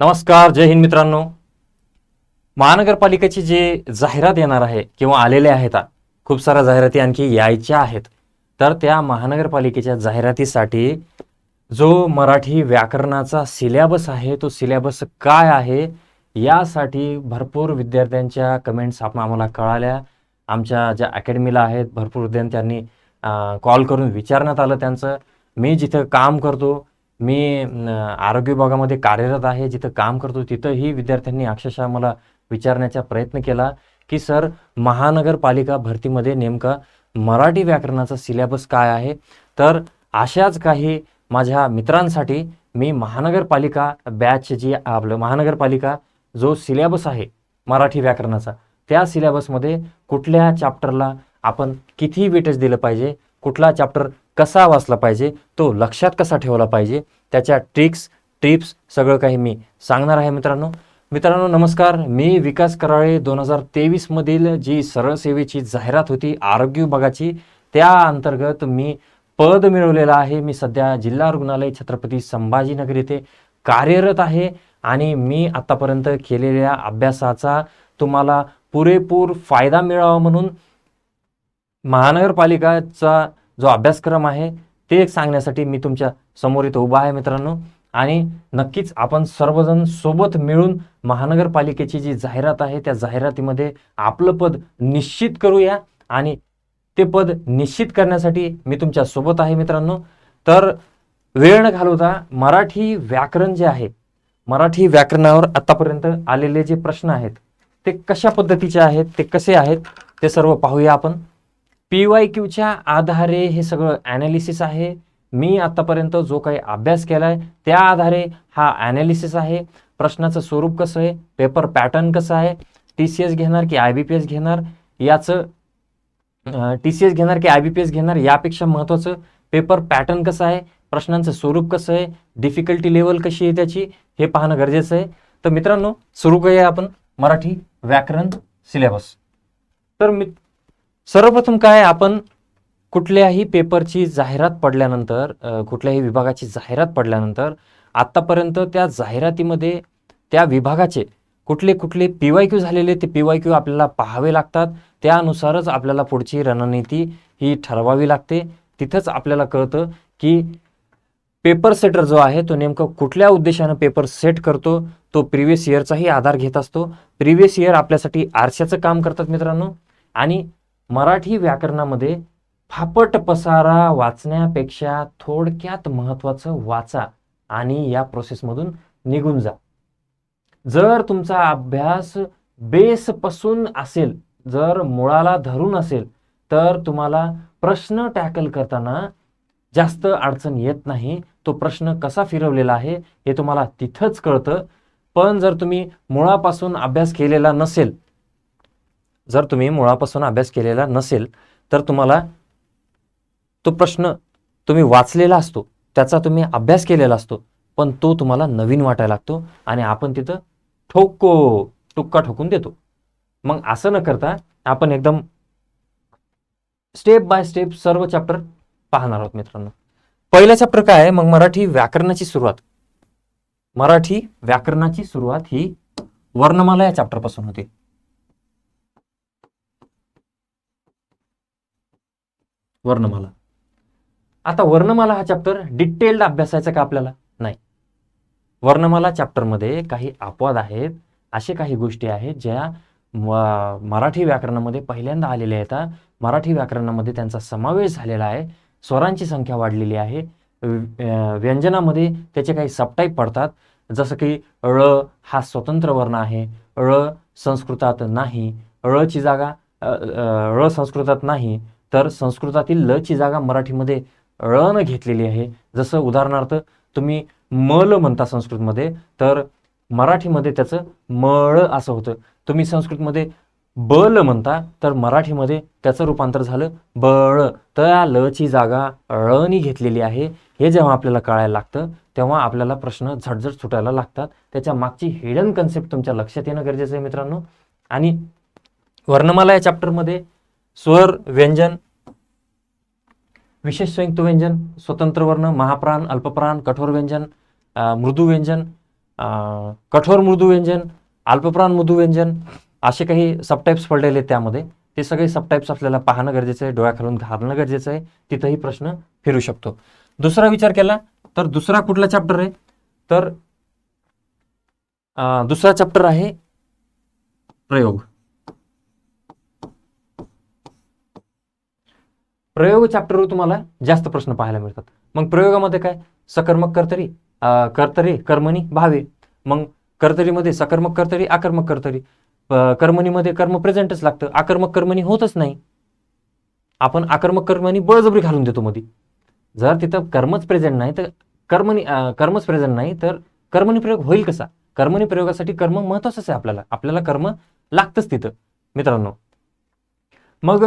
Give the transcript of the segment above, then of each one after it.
नमस्कार जय हिंद मित्रांनो. महानगरपालिकेची जी जाहिरात येणार आहे किंवा आलेल्या आहेत खूप साऱ्या जाहिराती आणखी यायच्या आहेत तर त्या महानगरपालिकेच्या जाहिरातीसाठी जो मराठी व्याकरणाचा सिलेबस आहे तो सिलेबस काय आहे यासाठी भरपूर विद्यार्थ्यांच्या कमेंट्स आपण आम्हाला कळाल्या. आमच्या ज्या अकॅडमीला आहेत भरपूर विद्यार्थ्यांनी कॉल करून विचारण्यात आलं त्यांचं. मी जिथं काम करतो मी आरोग्य विभागामध्ये कार्यरत आहे जिथं काम करतो तिथंही विद्यार्थ्यांनी अक्षरशः मला विचारण्याचा प्रयत्न केला की सर महानगरपालिका भरतीमध्ये नेमका मराठी व्याकरणाचा सिलेबस काय आहे? तर अशाच काही माझ्या मित्रांसाठी मी महानगरपालिका बॅच जी आपलं महानगरपालिका जो सिलेबस आहे मराठी व्याकरणाचा त्या सिलेबसमध्ये कुठल्या चॅप्टरला आपण किती वेटेज दिलं पाहिजे कुठला चॅप्टर कसा वाचला पाहिजे तो लक्षात कसा ठेवला पाहिजे त्याच्या ट्रिक्स टिप्स सगळं काही मी सांगणार आहे मित्रांनो. मित्रांनो नमस्कार. मी विकास कराळे दोन हजार तेवीसमधील जी सरळ सेवेची जाहिरात होती आरोग्य विभागाची त्या अंतर्गत मी पद मिळवलेलं आहे. मी सध्या जिल्हा रुग्णालय छत्रपती संभाजीनगर येथे कार्यरत आहे आणि मी आत्तापर्यंत केलेल्या अभ्यासाचा तुम्हाला पुरेपूर फायदा मिळावा म्हणून महानगरपालिकाचा जो अभ्यासक्रम आहे ते सांगण्यासाठी मी तुमच्यासमोर इथं उभा आहे मित्रांनो. आणि नक्कीच आपण सर्वजण सोबत मिळून महानगरपालिकेची जी जाहिरात आहे त्या जाहिरातीमध्ये आपलं पद निश्चित करूया. आणि ते पद निश्चित करण्यासाठी मी तुमच्यासोबत आहे मित्रांनो. तर वेळ न घालवता मराठी व्याकरण जे आहे मराठी व्याकरणावर आतापर्यंत आलेले जे प्रश्न आहेत ते कशा पद्धतीचे आहेत ते कसे आहेत ते सर्व पाहूया आपण. पी वाय क्यूच्या आधारे हे सगळं ॲनालिसिस आहे. मी आत्तापर्यंत जो काही अभ्यास केला आहे त्या आधारे हा ॲनालिसिस आहे. प्रश्नाचं स्वरूप कसं आहे? पेपर पॅटर्न कसं आहे? टी सी एस घेणार की आय बी पी एस घेणार? याचं टी सी एस घेणार की आय बी पी एस घेणार? यापेक्षा महत्त्वाचं पेपर पॅटर्न कसं आहे? प्रश्नांचं स्वरूप कसं आहे? डिफिकल्टी लेवल कशी आहे त्याची? हे पाहणं गरजेचं आहे. तर मित्रांनो सुरू करूया आपण मराठी व्याकरण सिलेबस तर मी सर्वप्रथम काय आपण कुठल्याही पेपरची जाहिरात पडल्यानंतर कुठल्याही विभागाची जाहिरात पडल्यानंतर आत्तापर्यंत त्या जाहिरातीमध्ये त्या विभागाचे कुठले कुठले पी वाय क्यू झालेले ते पी वाय क्यू आपल्याला पाहावे लागतात. त्यानुसारच आपल्याला पुढची रणनीती ही ठरवावी लागते. तिथंच आपल्याला कळतं की पेपर सेटर जो आहे तो नेमकं कुठल्या उद्देशानं पेपर सेट करतो तो प्रिव्हियस इयरचाही आधार घेत असतो. प्रिव्हियस इयर आपल्यासाठी आरशाचं काम करतात मित्रांनो. आणि मराठी व्याकरणामध्ये फापट पसारा वाचण्यापेक्षा थोडक्यात महत्त्वाचं वाचा आणि या प्रोसेसमधून निघून जा. जर तुमचा अभ्यास बेसपासून असेल जर मुळाला धरून असेल तर तुम्हाला प्रश्न टॅकल करताना जास्त अडचण येत नाही. तो प्रश्न कसा फिरवलेला आहे हे तुम्हाला तिथंच कळतं. पण जर तुम्ही मुळापासून अभ्यास केलेला नसेल जर तुम्ही मुळापासून अभ्यास केलेला नसेल तर तुम्हाला तो प्रश्न तुम्ही वाचलेला असतो त्याचा तुम्ही अभ्यास केलेला असतो पण तो तुम्हाला नवीन वाटायला लागतो आणि आपण तिथं ठोको टुक्का ठोकून देतो. मग असं न करता आपण एकदम स्टेप बाय स्टेप सर्व चॅप्टर पाहणार आहोत मित्रांनो. पहिला चॅप्टर काय आहे? मग मराठी व्याकरणाची सुरुवात. मराठी व्याकरणाची सुरुवात ही वर्णमाला या चॅप्टरपासून होते. वर्णमाला. आता वर्णमाला हा चॅप्टर डिटेल्ड अभ्यासायचा का आपल्याला? नाही. वर्णमाला चॅप्टरमध्ये काही अपवाद आहेत असे काही गोष्टी आहेत ज्या मराठी व्याकरणामध्ये पहिल्यांदा आलेल्या आहेत. मराठी व्याकरणामध्ये त्यांचा समावेश झालेला आहे. स्वरांची संख्या वाढलेली आहे. व्यंजनामध्ये त्याचे काही सबटाईप पडतात. जसं की ळ हा स्वतंत्र वर्ण आहे. ळ संस्कृतात नाही. ळची जागा ळ संस्कृतात नाही. तर संस्कृतातील ल ची जागा मराठीमध्ये ळनं घेतलेली आहे. जसं उदाहरणार्थ तुम्ही मल म्हणता संस्कृतमध्ये तर मराठीमध्ये त्याचं मळ असं होतं. तुम्ही संस्कृतमध्ये बल म्हणता तर मराठीमध्ये त्याचं रूपांतर झालं बळ. तर या ल ची जागा ळनी घेतलेली आहे. हे जेव्हा आपल्याला कळायला लागतं तेव्हा आपल्याला प्रश्न झटझट सुटायला लागतात. त्याच्या मागची हिडन कन्सेप्ट तुमच्या लक्षात येणं गरजेचं आहे मित्रांनो. आणि वर्णमाला या चॅप्टरमध्ये स्वर व्यंजन विशेष संयुक्त व्यंजन स्वतंत्र वर्ण महाप्राण अल्पप्राण कठोर व्यंजन मृदू व्यंजन कठोर मृदू व्यंजन अल्पप्राण मृदू व्यंजन असे काही सबटाईप्स पडलेले आहेत त्यामध्ये. ते सगळे सबटाईप्स आपल्याला पाहणं गरजेचं आहे डोळ्याखालून घालणं गरजेचं आहे तिथंही प्रश्न फिरू शकतो. दुसरा विचार केला तर दुसरा कुठला चॅप्टर आहे? तर दुसरा चॅप्टर आहे प्रयोग. प्रयोग चॅप्टरवर तुम्हाला जास्त प्रश्न पाहायला मिळतात. मग प्रयोगामध्ये काय? सकर्मक कर्तरी कर्तरे कर्तरी कर्मणी भावे. मग कर्तरीमध्ये सकर्मक कर्तरी आकर्मक कर्तरी. कर्मणीमध्ये कर्म प्रेझेंटच लागतं. आकर्मक कर्मणी होतच नाही. आपण आकर्मक कर्मणी बळजबरी घालून देतो मध्ये जर तिथं कर्मच प्रेझेंट नाही तर कर्मणी कर्मच प्रेझेंट नाही तर कर्मणी प्रयोग होईल कसा? कर्मणी प्रयोगासाठी कर्म महत्वाचंच आहे आपल्याला. आपल्याला कर्म लागतंच तिथं. मित्रांनो मग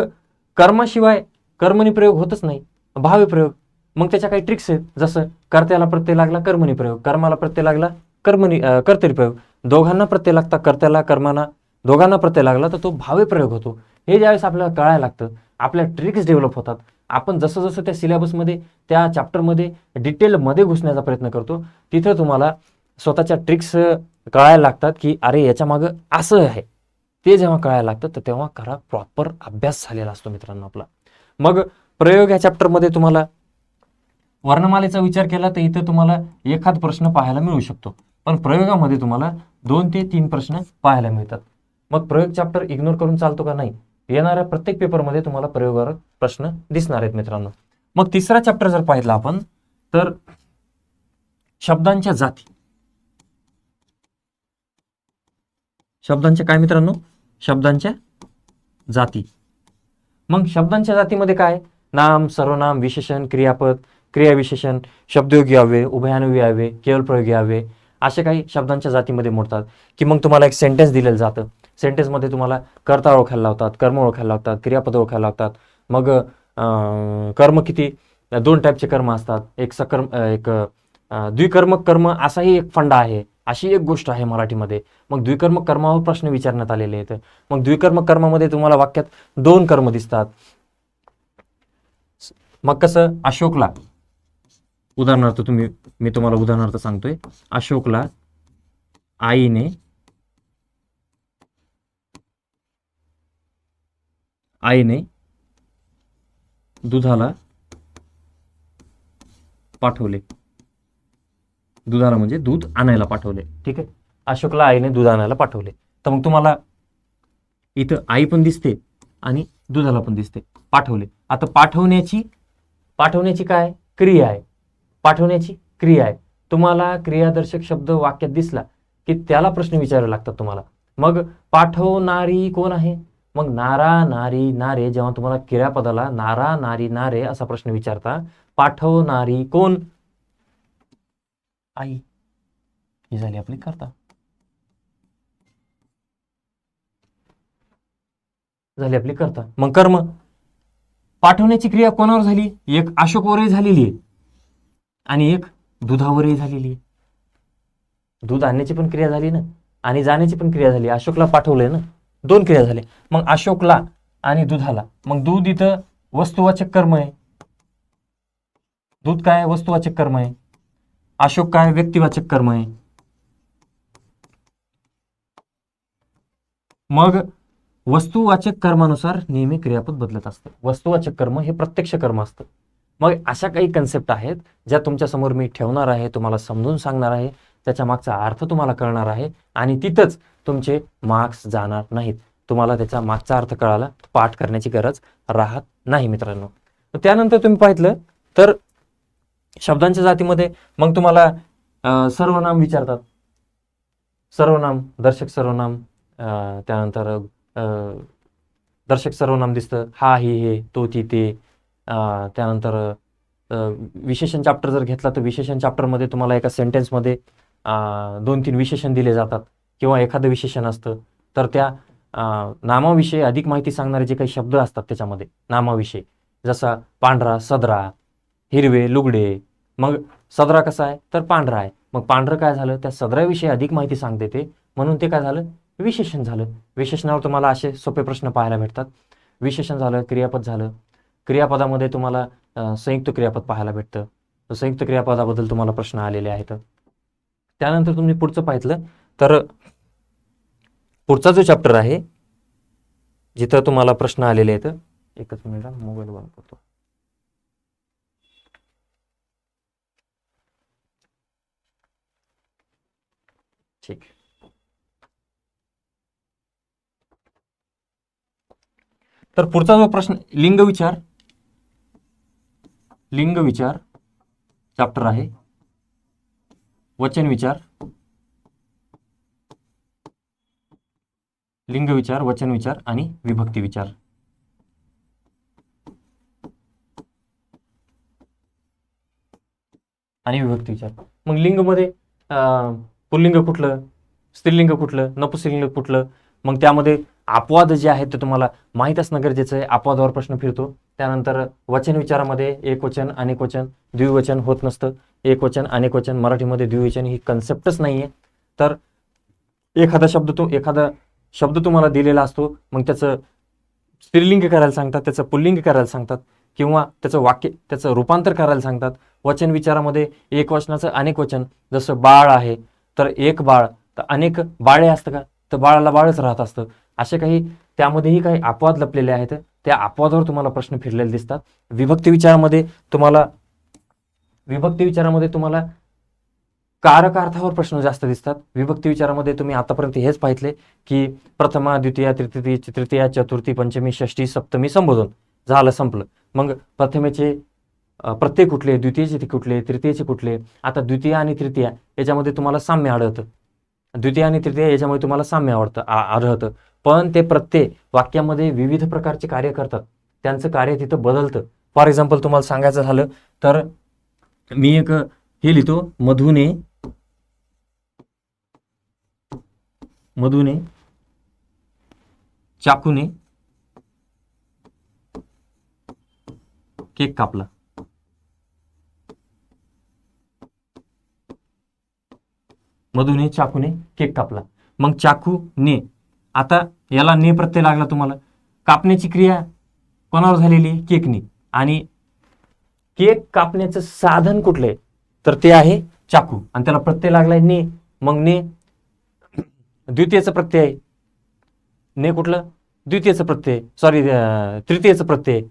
कर्माशिवाय कर्मणी प्रयोग होतच नाही. भावे प्रयोग. मग त्याच्या काही ट्रिक्स आहेत. जसं कर्त्याला प्रत्यय लागला कर्मणी प्रयोग. कर्माला प्रत्यय लागला कर्मणी कर्तरी प्रयोग. दोघांना प्रत्यय लागता कर्त्याला कर्माना दोघांना प्रत्यय लागला तर तो भावे प्रयोग होतो. हे ज्यावेळेस आपल्याला कळायला लागतं आपल्या ट्रिक्स डेव्हलप होतात. आपण जसं जसं त्या सिलेबसमध्ये त्या चॅप्टरमध्ये डिटेलमध्ये घुसण्याचा प्रयत्न करतो तिथं तुम्हाला स्वतःच्या ट्रिक्स कळायला लागतात की अरे याच्या मागं असं आहे. ते जेव्हा कळायला लागतं तर तेव्हा खरा प्रॉपर अभ्यास झालेला असतो मित्रांनो आपला. मग प्रयोग या चॅप्टरमध्ये तुम्हाला वर्णमालेचा विचार केला तर इथं तुम्हाला एखाद प्रश्न पाहायला मिळू शकतो. पण प्रयोगामध्ये तुम्हाला दोन ते तीन प्रश्न पाहायला मिळतात. मग प्रयोग चॅप्टर इग्नोर करून चालतो का नाही? येणाऱ्या प्रत्येक पेपरमध्ये तुम्हाला प्रयोगावर प्रश्न दिसणार आहेत मित्रांनो. मग तिसरा चॅप्टर जर पाहिला आपण तर शब्दांच्या जाती. शब्दांच्या काय मित्रांनो? शब्दांच्या जाती. मग शब्दांच्या जातीमध्ये काय? नाम सर्वनाम विशेषण क्रियापद क्रियाविशेषण शब्दयोगी हवे उभयानुयोगी अव्यय केवळ प्रयोगी अव्यय असे काही शब्दांच्या जातीमध्ये मोडतात. की मग तुम्हाला एक सेंटेन्स दिलेलं जातं. सेंटेन्समध्ये तुम्हाला कर्ता ओळखायला लावतात कर्म ओळखायला लावतात क्रियापद ओळखायला लावतात. मग कर्म किती? दोन टाईपचे कर्म असतात. एक सकर्म एक द्विकर्मक कर्म असाही एक फंडा आहे. अशी एक गोष्ट आहे मराठीमध्ये. मग द्विकर्म कर्मावर प्रश्न विचारण्यात आलेले आहेत. मग द्विकर्म कर्मामध्ये तुम्हाला वाक्यात दोन कर्म दिसतात. मग कसं? अशोकला. उदाहरणार्थ तुम्ही मी तुम्हाला उदाहरणार्थ सांगतोय. अशोकला आईने आईने दुधाला पाठवले. दुधाला म्हणजे दूध आणायला पाठवले. ठीक आहे? अशोकला आईने दूध आणायला पाठवले. तर मग तुम्हाला इथं आई पण दिसते आणि दुधाला पण दिसते. पाठवले. आता पाठवण्याची पाठवण्याची काय? क्रिया आहे. पाठवण्याची क्रिया आहे. तुम्हाला क्रियादर्शक शब्द वाक्यात दिसला की त्याला प्रश्न विचारावे लागतात तुम्हाला. मग पाठवणारी कोण आहे? मग नारा नारी नारे जेव्हा तुम्हाला क्रियापदाला नारा नारी नारे असा प्रश्न विचारता पाठवणारी कोण? आई ही झाली आपली कर्ता झाली आपली कर्ता मग कर्म पाठवण्याची क्रिया कोणावर झाली एक अशोकवरही झालेली आहे आणि एक दुधावरही झालेली आहे दूध आणण्याची पण क्रिया झाली ना आणि जाण्याची पण क्रिया झाली अशोकला पाठवलंय ना दोन क्रिया झाल्या मग अशोकला आणि दुधाला मग दूध इथं वस्तुवाचक कर्म आहे दूध काय वस्तुवाचक कर्म आहे अशोक काय व्यक्तिवाचक कर्म आहे? मग वस्तुवाचक कर्मानुसार नेहमी क्रियापद बदलत असतं. वस्तुवाचक कर्म हे प्रत्यक्ष कर्म असतं. मग अशा काही कन्सेप्ट आहेत ज्या तुमच्यासमोर मी ठेवणार आहे तुम्हाला समजून सांगणार आहे त्याच्या मागचा अर्थ तुम्हाला कळणार आहे आणि तिथंच तुमचे मार्क्स जाणार नाहीत. तुम्हाला त्याचा मागचा अर्थ कळाला पाठ करण्याची गरज राहत नाही मित्रांनो. त्यानंतर तुम्ही पाहिलं तर शब्दांच्या जातीमध्ये मग तुम्हाला सर्वनाम विचारतात. सर्वनाम दर्शक सर्वनाम त्यानंतर दर्शक सर्वनाम दिसतं. हा ही हे तो ती ते. त्यानंतर विशेषण चॅप्टर जर घेतला तर विशेषण चॅप्टरमध्ये तुम्हाला एका सेंटेन्समध्ये दोन तीन विशेषण दिले जातात. किंवा एखादं विशेषण असतं तर त्या नामाविषयी अधिक माहिती सांगणारे जे काही शब्द असतात त्याच्यामध्ये नामाविषयी. जसा पांढरा सदरा हिरवे लुगडे मग सदरा कसा आहे? तर पांढरा आहे. मग पांढरं काय झालं? त्या सदराविषयी अधिक माहिती सांगते ते. म्हणून ते काय झालं? विशेषण झालं. विशेषणावर तुम्हाला असे सोपे प्रश्न पाहायला भेटतात. विशेषण झालं क्रियापद झालं. क्रियापदामध्ये तुम्हाला संयुक्त क्रियापद पाहायला भेटतं. तर संयुक्त क्रियापदाबद्दल तुम्हाला प्रश्न आलेले आहेत. त्यानंतर तुम्ही पुढचं पाहितलं. तर पुढचा जो चॅप्टर आहे जिथं तुम्हाला प्रश्न आलेले आहेत एकच मिनिट मोबाईल बंद करतो. ठीक तर पुढचा जो प्रश्न लिंग विचार. लिंग विचार चॅप्टर आहे. वचन विचार. लिंग विचार वचन विचार आणि विभक्ती विचार. आणि विभक्ती विचार. मग लिंगमध्ये अं, पुल्लिंग कुठलं? स्त्रीलिंग कुठलं? नपुसलिंग कुठलं? मग त्यामध्ये अपवाद जे आहेत ते तुम्हाला माहीत असणं गरजेचं आहे. अपवादावर प्रश्न फिरतो. त्यानंतर वचन विचारामध्ये एक वचन अनेक वचन द्विवचन होत नसतं. एक वचन अनेक वचन. मराठीमध्ये द्विवचन ही कन्सेप्टच नाही आहे तर एखादा शब्द तो एखादा शब्द तुम्हाला दिलेला असतो मग त्याचं स्त्रीलिंग करायला सांगतात त्याचं पुल्लिंग करायला सांगतात किंवा त्याचं वाक्य त्याचं रूपांतर करायला सांगतात. वचन विचारामध्ये एक वचनाचं अनेक वचन. जसं बाळ आहे तर एक बाळ तर अनेक बाळे असतं का? तर बाळाला बाळच राहत असतं. असे काही त्यामध्येही काही अपवाद लपलेले आहेत. त्या अपवादावर तुम्हाला प्रश्न फिरलेले दिसतात. विभक्ती विचारामध्ये तुम्हाला विभक्ती विचारामध्ये तुम्हाला कारक अर्थावर प्रश्न जास्त दिसतात. विभक्ती विचारामध्ये तुम्ही आतापर्यंत हेच पाहितले की प्रथमा द्वितीया तृतीय तृतीया चतुर्थी पंचमी षष्टी सप्तमी संबोधन झालं संपलं. मग प्रथमेचे प्रत्येक कुठले द्वितीयचे ते कुठले तृतीयचे कुठले आता द्वितीय आणि तृतीय याच्यामध्ये तुम्हाला साम्य आढळतं. द्वितीय आणि तृतीय याच्यामध्ये तुम्हाला साम्य आवडतं आढळतं. पण ते प्रत्यय वाक्यामध्ये विविध प्रकारचे कार्य करतात. त्यांचं कार्य तिथं बदलतं. फॉर एक्झाम्पल तुम्हाला सांगायचं झालं तर मी एक हे लिहितो मधुने मधुने चाकूने केक कापला. मधुने चाकूने केक कापला. मग चाकू ने आता याला ने प्रत्यय लागला तुम्हाला. कापण्याची क्रिया कोणावर झालेली? केकनी. आणि केक कापण्याचं साधन कुठलं आहे? तर ते आहे चाकू. आणि त्याला प्रत्यय लागलाय ने. मग ने द्वितीयचं प्रत्यय आहे. ने कुठलं? द्वितीयचं प्रत्यय सॉरी तृतीयचं प्रत्यय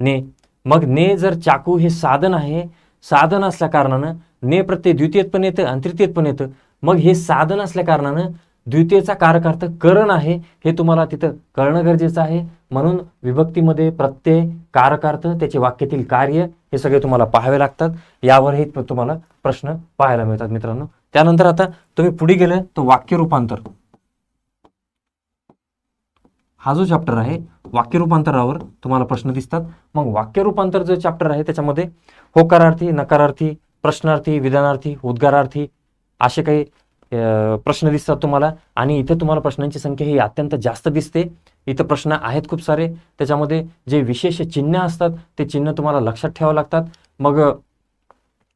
ने. मग ने जर चाकू हे साधन आहे साधन असल्या कारणानं ने प्रत्यय द्वितीयत पण येतं आणि तृतीयत पण येतं. मग हे साधन असल्या कारणानं द्वितीयचा कारकार्थ करण आहे हे तुम्हाला तिथं कळणं गरजेचं आहे. म्हणून विभक्तीमध्ये प्रत्यय कारकार्थ त्याचे वाक्यातील कार्य हे सगळे तुम्हाला पाहावे लागतात. यावरही तुम्हाला प्रश्न पाहायला मिळतात मित्रांनो. त्यानंतर आता तुम्ही पुढे गेलं तर वाक्य रूपांतर. हा जो चॅप्टर आहे वाक्य रूपांतरावर तुम्हाला प्रश्न दिसतात. मग वाक्य रूपांतर जो चॅप्टर आहे त्याच्यामध्ये होकारार्थी नकारार्थी प्रश्नार्थी विधानार्थी उद्गारार्थी असे काही प्रश्न दिसतात तुम्हाला. आणि इथे तुम्हाला प्रश्नांची संख्या ही अत्यंत जास्त दिसते. इथं प्रश्न आहेत खूप सारे. त्याच्यामध्ये जे विशेष चिन्ह असतात ते चिन्ह तुम्हाला लक्षात ठेवावं लागतात. मग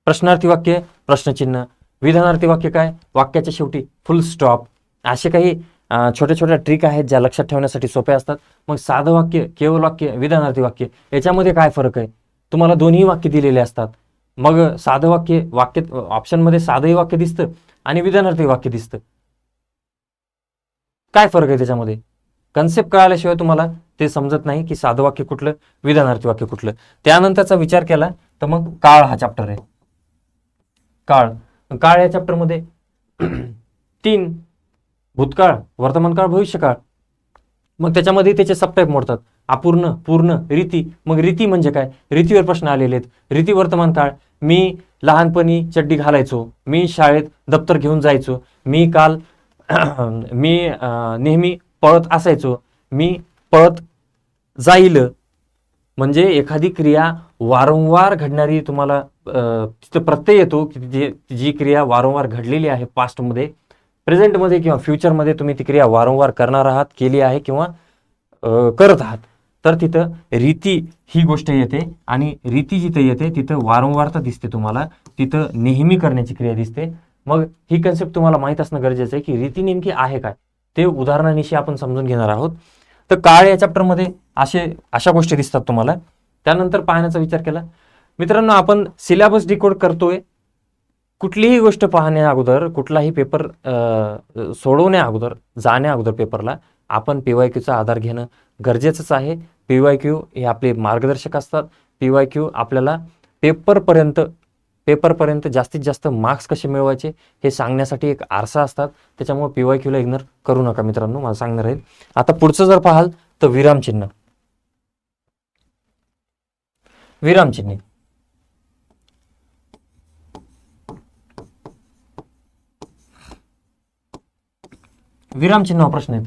प्रश्नार्थी वाक्य प्रश्नचिन्ह. विधानार्थी वाक्य काय? वाक्याच्या शेवटी फुल स्टॉप असे काही छोट्या छोट्या ट्रिक आहेत ज्या लक्षात ठेवण्यासाठी सोप्या असतात. मग साधं वाक्य केवळ वाक्य विधानार्थी वाक्य याच्यामध्ये काय फरक आहे? तुम्हाला दोन्ही वाक्य दिलेले असतात. मग साधं वाक्य वाक्य ऑप्शनमध्ये साधंही वाक्य दिसतं आणि विधानार्थी वाक्य दिसतं. काय फरक आहे त्याच्यामध्ये? कन्सेप्ट कळाल्याशिवाय तुम्हाला ते समजत नाही की साधं वाक्य कुठलं विधानार्थी वाक्य कुठलं. त्यानंतरचा विचार केला तर मग काळ हा चॅप्टर आहे. काळ. काळ या चॅप्टरमध्ये तीन भूतकाळ वर्तमानकाळ भविष्यकाळ. मग त्याच्यामध्ये त्याचे सबटाईप मोडतात. अपूर्ण पूर्ण रीती. मग रीती म्हणजे काय? रीतीवर प्रश्न आलेले आहेत. रीती वर्तमान काळ मी लहानपणी चड्डी घालायचो मी शाळेत दप्तर घेऊन जायचो मी काल मी नेहमी पळत असायचो मी पळत जाईल. म्हणजे एखादी क्रिया वारंवार घडणारी तुम्हाला तिथं प्रत्यय येतो की जी जी क्रिया वारंवार घडलेली आहे पास्टमध्ये प्रेझेंटमध्ये किंवा फ्युचरमध्ये तुम्ही ती क्रिया वारंवार करणार आहात केली आहे किंवा करत आहात. तर तिथं रीती ही गोष्ट येते आणि रीती जिथं येते तिथं वारंवारता दिसते तुम्हाला. तिथं नेहमी करण्याची क्रिया दिसते. मग ही कन्सेप्ट तुम्हाला माहीत असणं गरजेचं आहे की रीती नेमकी आहे काय? ते उदाहरणानिशी आपण समजून घेणार आहोत. तर काळ या चॅप्टरमध्ये असे अशा गोष्टी दिसतात तुम्हाला. त्यानंतर पाहण्याचा विचार केला. मित्रांनो आपण सिलेबस डिकोड करतोय. कुठलीही गोष्ट पाहण्या अगोदर कुठलाही पेपर सोडवण्या अगोदर जाण्या अगोदर पेपरला आपण पी आधार घेणं गरजेचंच आहे. पी वाय क्यू हे आपले मार्गदर्शक असतात. पी वाय क्यू आपल्याला पेपरपर्यंत पेपरपर्यंत जास्तीत जास्त मार्क्स कसे मिळवायचे हे सांगण्यासाठी एक आरसा असतात. त्याच्यामुळे पी वाय क्यूला इग्नोर करू नका मित्रांनो मला सांगणार आहे आता पुढचं जर पाहाल तर विरामचिन्ह विरामचिन्ह विरामचिन्ह प्रश्न आहेत.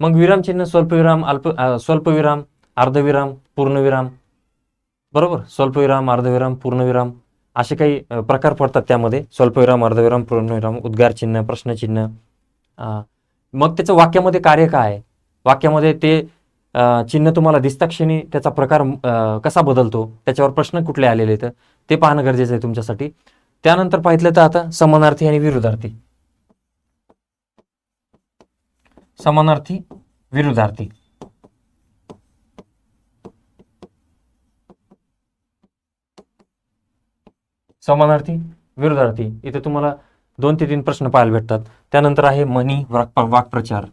मग विरामचिन्ह स्वल्पविराम अल्प स्वल्पविराम अर्धविराम पूर्णविराम. बरोबर? स्वल्पविराम अर्धविराम पूर्णविराम असे काही प्रकार पडतात त्यामध्ये. स्वल्पविराम अर्धविराम पूर्णविराम उद्गार चिन्ह प्रश्नचिन्ह मग त्याचं वाक्यामध्ये कार्य काय आहे? वाक्यामध्ये ते चिन्ह तुम्हाला दिसता क्षणी त्याचा प्रकार कसा बदलतो? त्याच्यावर प्रश्न कुठले आलेले आहेत? ते पाहणं गरजेचं आहे तुमच्यासाठी. त्यानंतर पाहिलं तर आता समानार्थी आणि विरुद्धार्थी. समानार्थी विरुद्धार्थी. समानार्थी विरुद्धार्थी. इथे तुम्हाला दोन ते तीन प्रश्न पाहायला भेटतात. त्यानंतर आहे मनी वाक्प्रचार.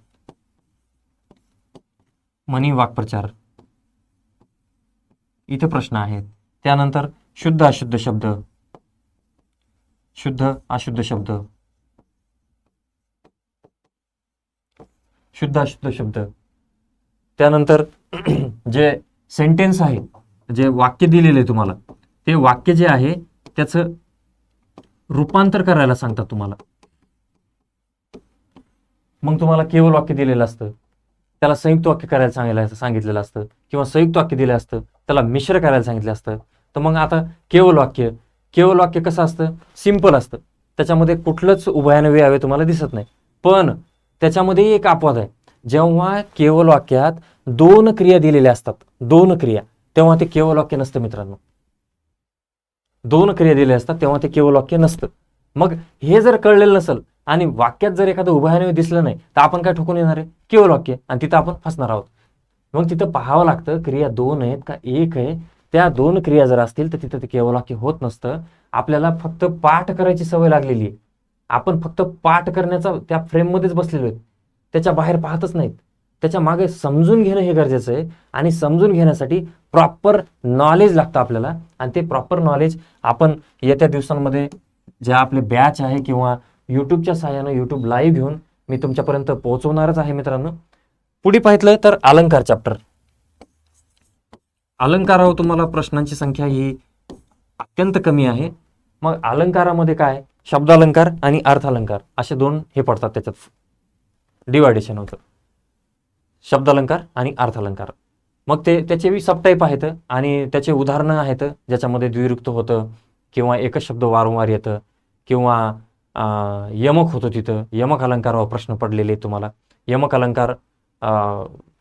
मनी वाक्प्रचार. इथे प्रश्न आहेत. त्यानंतर शुद्ध अशुद्ध शब्द. शुद्ध अशुद्ध शब्द. शुद्ध अशुद्ध शब्द. त्यानंतर जे सेंटेन्स आहे जे वाक्य दिलेले आहे तुम्हाला ते वाक्य जे आहे त्याचं रूपांतर करायला सांगतात तुम्हाला. मग तुम्हाला केवळ वाक्य दिलेलं असतं त्याला संयुक्त वाक्य करायला सांगायला सांगितलेलं असतं किंवा संयुक्त वाक्य दिलं असतं त्याला मिश्र करायला सांगितलं असतं. तर मग आता केवळ वाक्य केवळ वाक्य कसं असतं? सिंपल असतं. त्याच्यामध्ये कुठलंच उभयान्वय हवे तुम्हाला दिसत नाही. पण त्याच्यामध्ये एक अपवाद आहे. जेव्हा केवळ वाक्यात दोन क्रिया दिलेल्या असतात दोन क्रिया तेव्हा ते केवळ वाक्य नसतं मित्रांनो. दोन क्रिया दिलेल्या असतात तेव्हा ते केवळ वाक्य नसतं. मग हे जर कळलेलं नसेल आणि वाक्यात जर एखादं उभयान्वय दिसलं नाही तर आपण काय ठोकून येणार आहे? केवळ वाक्य. आणि तिथं आपण फसणार आहोत. मग तिथं पाहावं लागतं क्रिया दोन आहेत का एक आहे? त्या दोन क्रिया जर असतील तर तिथं ते केवळ वाक्य होत नसतं. आपल्याला फक्त पाठ करायची सवय लागलेली आहे. आपण फक्त पाठ करण्याचा त्या फ्रेममध्येच बसलेलो आहेत. त्याच्या बाहेर पाहतच नाहीत. त्याच्यामागे समजून घेणं हे गरजेचं आहे आणि समजून घेण्यासाठी प्रॉपर नॉलेज लागतं आपल्याला आणि ते प्रॉपर नॉलेज आपण येत्या दिवसांमध्ये जे आपले बॅच आहे किंवा यूट्यूबच्या सहाय्यानं यूट्यूब लाईव्ह घेऊन मी तुमच्यापर्यंत पोहोचवणारच आहे मित्रांनो. पुढे पाहितलं तर अलंकार चॅप्टर अलंकारावर हो, तुम्हाला प्रश्नांची संख्या ही अत्यंत कमी आहे. मग अलंकारामध्ये काय? शब्दालंकार आणि अर्थालंकार असे दोन हे पडतात त्याच्यात. डिवायडेशन होतं. शब्दालंकार आणि अर्थालंकार. मग ते त्याचे सबटाईप आहेत आणि त्याचे उदाहरणं आहेत ज्याच्यामध्ये द्विरुक्त होतं किंवा एकच शब्द वारंवार येतं किंवा यमक होतो तिथं. यमक अलंकारावर प्रश्न पडलेले तुम्हाला. यमक अलंकार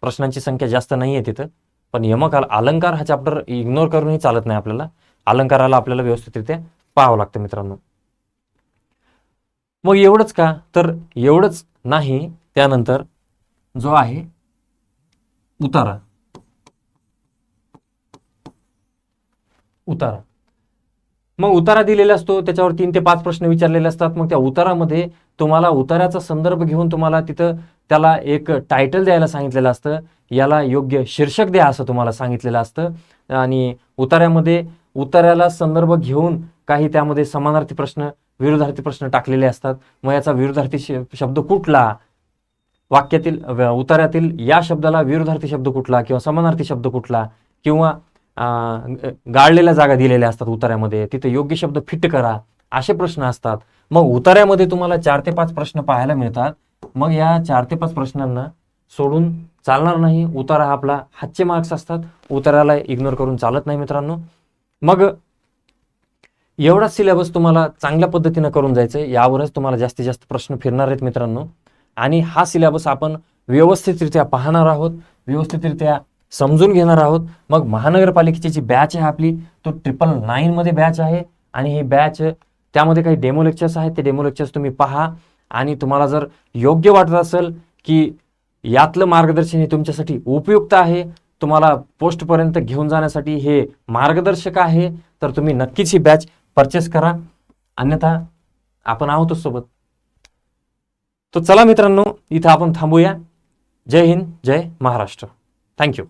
प्रश्नांची संख्या जास्त नाही आहे तिथं पण यमक अलंकार हा चॅप्टर इग्नोर करूनही चालत नाही आपल्याला. अलंकाराला आपल्याला व्यवस्थितरित्या पाहावं लागतं मित्रांनो. मग एवढंच का? तर एवढंच नाही त्यानंतर जो आहे उतारा. उतारा. मग उतारा दिलेला असतो त्याच्यावर तीन ते पाच प्रश्न विचारलेले असतात. मग त्या उतारामध्ये तुम्हाला उताराचा संदर्भ घेऊन तुम्हाला तिथं त्याला एक टायटल द्यायला सांगितलेलं असतं. याला योग्य शीर्षक द्या असं तुम्हाला सांगितलेलं असतं. आणि उतार्यामध्ये उतार्याला संदर्भ घेऊन काही त्यामध्ये समानार्थी प्रश्न विरोधार्थी प्रश्न टाकलेले असतात. मग याचा विरोधार्थी शब्द कुठला? वाक्यातील उतार्यातील या शब्दाला विरोधार्थी शब्द कुठला किंवा समानार्थी शब्द कुठला किंवा गाळलेल्या जागा दिलेल्या असतात उतार्यामध्ये तिथे योग्य शब्द फिट करा असे प्रश्न असतात. मग उतार्यामध्ये तुम्हाला चार ते पाच प्रश्न पाहायला मिळतात. मग या चार ते पाच प्रश्नांना सोडून चालणार नाही. उतारा हा आपला हातचे मार्क्स असतात. उताराला इग्नोर करून चालत नाही मित्रांनो. मग एवढा सिलेबस तुम्हाला चांगल्या पद्धतीनं करून जायचं आहे यावरच तुम्हाला जास्तीत जास्त प्रश्न फिरणार आहेत मित्रांनो. आणि हा सिलेबस आपण व्यवस्थितरित्या पाहणार आहोत व्यवस्थितरित्या समजून घेणार आहोत. मग महानगरपालिकेची जी बॅच आहे आपली तो ट्रिपल नाईनमध्ये बॅच आहे. आणि ही बॅच त्यामध्ये काही डेमो लेक्चर्स आहेत. ते डेमो लेक्चर्स तुम्ही पहा. आणि तुम्हाला जर योग्य वाटत असेल की यातलं मार्गदर्शन हे तुमच्यासाठी उपयुक्त आहे तुम्हाला पोस्टपर्यंत घेऊन जाण्यासाठी हे मार्गदर्शक आहे तर तुम्ही नक्कीच ही बॅच परचेस करा. अन्यथा आपण आहोतच सोबत. तो चला मित्रांनो इथं आपण थांबूया. जय हिंद जय महाराष्ट्र. Thank you